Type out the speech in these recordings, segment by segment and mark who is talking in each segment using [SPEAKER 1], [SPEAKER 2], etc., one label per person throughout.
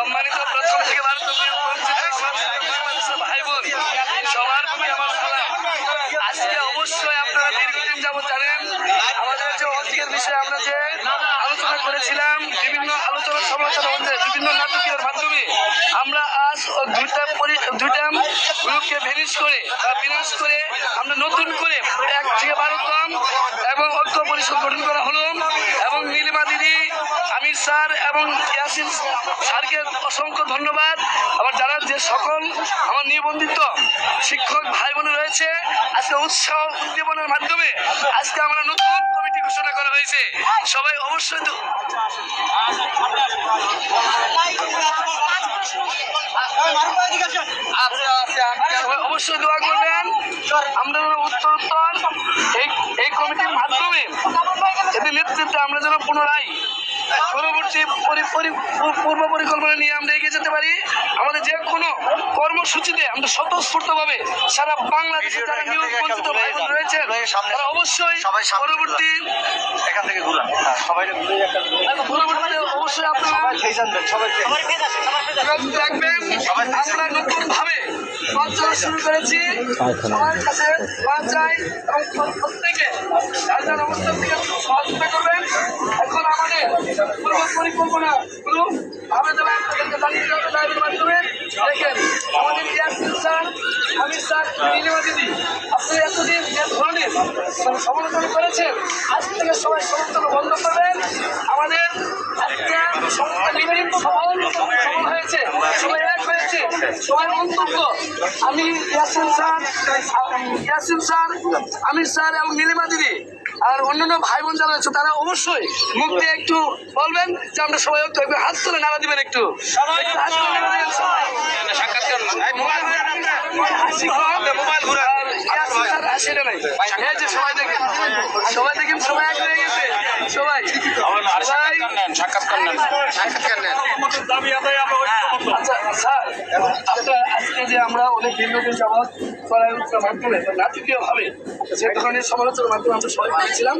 [SPEAKER 1] সম্মানিত প্রথম থেকে ভারত বঞ্চিত আমার বাংলাদেশের ভাই বোন, সবার প্রতি আমার সালাম। আজকে অবশ্যই আপনারা দীর্ঘদিন যাবত জানেন, আমাদের যে অধিকের বিষয়ে আমরা যে আলোচনা করেছিলাম, বিভিন্ন আলোচনা সমালোচনা মধ্যে বিভিন্ন নাটকের মাধ্যমে, আমরা আজ দুইটা দুইটা গ্রুপকে ভেনিশ করে বা বিনাশ করে আমরা নতুন করে এক থেকে বারোতম এবং ঐক্য পরিষদ গঠন করা হলো এবং নীলিমা দিদি আমির স্যার এবং ইয়াসিন স্যারকে অসংখ্য ধন্যবাদ। আবার যারা যে সকল আমার নিবন্ধিত শিক্ষক ভাই বোন রয়েছে, আজকে উৎসাহ উদ্দীপনার মাধ্যমে আজকে আমরা নতুন কমিটি ঘোষণা করা হয়েছে। সবাই অবশ্যই অবশ্যই দোয়া করবেন। আমরা যেন উত্তর এই কমিটির মাধ্যমে এদের নেতৃত্বে আমরা যেন পুনরায় পরবর্তী পরি- পরি- পূ- পূর্ব পরিকল্পনা নিয়ে আমরা এগিয়ে যেতে পারি। আমাদের যে কোনো কর্মসূচিতে আমরা স্বতঃস্ফূর্তভাবে সারা বাংলাদেশে যারা নিয়োগ বঞ্চিত ভাই বোন রয়েছেন তারা অবশ্যই পরবর্তী
[SPEAKER 2] এখান থেকে ঘুরান। হ্যাঁ, সবাই ঘুরে
[SPEAKER 1] পরবর্তীতে অবশ্যই আপনারা
[SPEAKER 2] সেই জানবেন সবাই
[SPEAKER 1] চলা শুরু করেছি। সবার কাছে দোয়া চাই এবং প্রত্যেকে যার যার অবস্থান থেকে সহযোগিতা করবেন। এখন আমাদের পূর্ব পরিকল্পনা যারা আপনাদেরকে জানিয়ে দেওয়া হবে লাইভের মাধ্যমে দেখেন আমাদের ইয়াসিন স্যার আমির স্যার নীলিমা দিদি আপনারা এতদিন যে ধরনের সমালোচনা করেছেন আজ থেকে সবাই সমালোচনা বন্ধ করবেন। আমাদের আজকে সংস্থা বিভিন্ন সফল সফল হয়েছে সবাই এক হয়েছে সবাই মন্তব্য আমি Yasin sir Yasin sir Amir sir এবং নীলিমা দিদি আর অন্যান্য ভাই বোন যারা আছে তারা অবশ্যই মুখ দিয়ে একটু বলবেন যে আমরা সবাই একটু একটু হাত তুলে নাড়া দিবেন একটু। তুলে সবাই। নাই। এই যে দেখেন সবাই দেখেন সবাই এক হয়ে গেছে। সবাই সবাই
[SPEAKER 2] সাক্ষাৎকার নেন। সাক্ষাৎকার নেন।
[SPEAKER 1] আজকে যে আমরা অনেক দীর্ঘদিন যাবৎ করার মাধ্যমে বা নাটকীয় ভাবে যে ধরনের সমালোচনার মাধ্যমে আমরা সবাই পেয়েছিলাম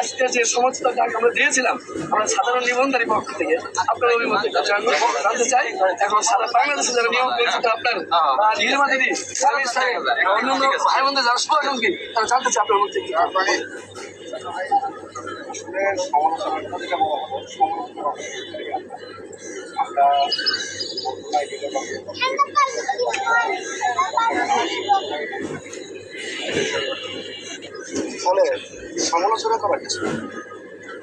[SPEAKER 1] আজকে যে সমস্ত ডাক আমরা দিয়েছিলাম, আমরা সাধারণ নিবন্ধনের পক্ষ থেকে আপনার অভিমতটা জানব, জানতে চাই। এখন সারা বাংলাদেশে যারা নিয়ম পরিচিত আপনার সামির সাহেব, অন্যান্য ভাই বোনদের যারা শুভাকাঙ্ক্ষী তারা জানতে চাই আপনার মধ্যে
[SPEAKER 3] সমালোচনা ফলে সমালোচনা করা কিছু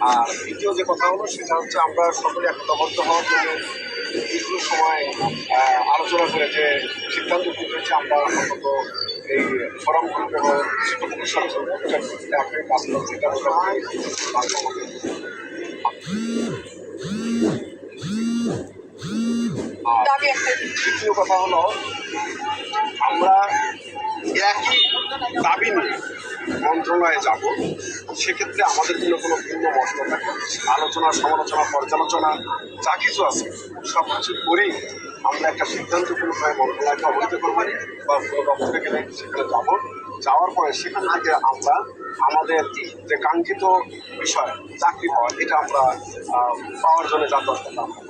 [SPEAKER 3] আর দ্বিতীয় যে কথা হলো, সেটা হচ্ছে আমরা সকলে একতাবদ্ধ হওয়ার জন্য দীর্ঘ সময় আলোচনা করে যে সিদ্ধান্ত হয়েছে, আমরা অন্তত এই ফোরাম গ্রুপ এবং শিক্ষকদের সাথে আপনি করতে এটা হতে হয় আর দ্বিতীয় কথা হলো, আমরা একই দাবি নিয়ে মন্ত্রণালয়ে যাব। সেক্ষেত্রে আমাদের জন্য কোনো ভিন্ন মত আলোচনা, সমালোচনা, পর্যালোচনা, যা কিছু আছে সব কিছু করেই আমরা একটা সিদ্ধান্ত কোনোভাবে মন্ত্রণালয়কে অবহিত করব বা কোনো দপ্তরে গেলে সেখানে যাব। যাওয়ার পরে সেখান থেকে আমরা আমাদের যে কাঙ্ক্ষিত বিষয়, চাকরি পাওয়া, এটা আমরা পাওয়ার জন্য যাত্রা করব।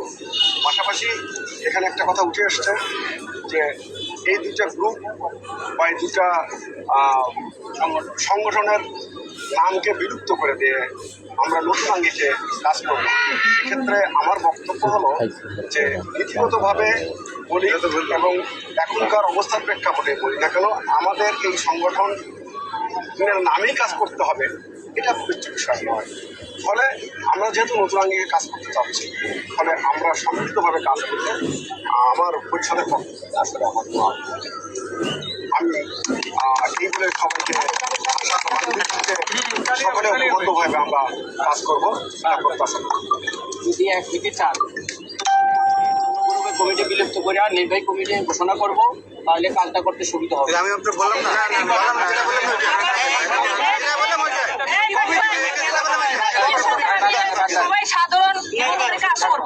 [SPEAKER 3] পাশাপাশি এখানে একটা কথা উঠে এসছে যে এই দুটা গ্রুপ বা এই দুটা সংগঠনের নামকে বিলুপ্ত করে দিয়ে আমরা আঙ্গিকে কাজ করব। সেক্ষেত্রে আমার বক্তব্য হলো যে নীতিগতভাবে বলি এবং এখনকার অবস্থার প্রেক্ষাপটে বলি না কেন, আমাদের এই সংগঠন নামেই কাজ করতে হবে, এটা প্রযোজ্য বিষয় নয়। ফলে আমরা যেহেতু নতুন আঙ্গিকে কাজ করতে চাচ্ছি, ফলে আমরা সম্মিলিতভাবে কাজ করতে আমার পক্ষে আসলে আমার আমি এই বলে সবাইকে সকলে ঐক্যবদ্ধভাবে আমরা কাজ করব প্রত্যাশা।
[SPEAKER 4] যদি এক থেকে চার কমিটি বিলুপ্ত করে আর নির্বাহী কমিটি ঘোষণা করব তাহলে কাজটা করতে সুবিধা হবে
[SPEAKER 2] আমি আপনার বললাম না।
[SPEAKER 5] সবাই সাধারণ কাজ করব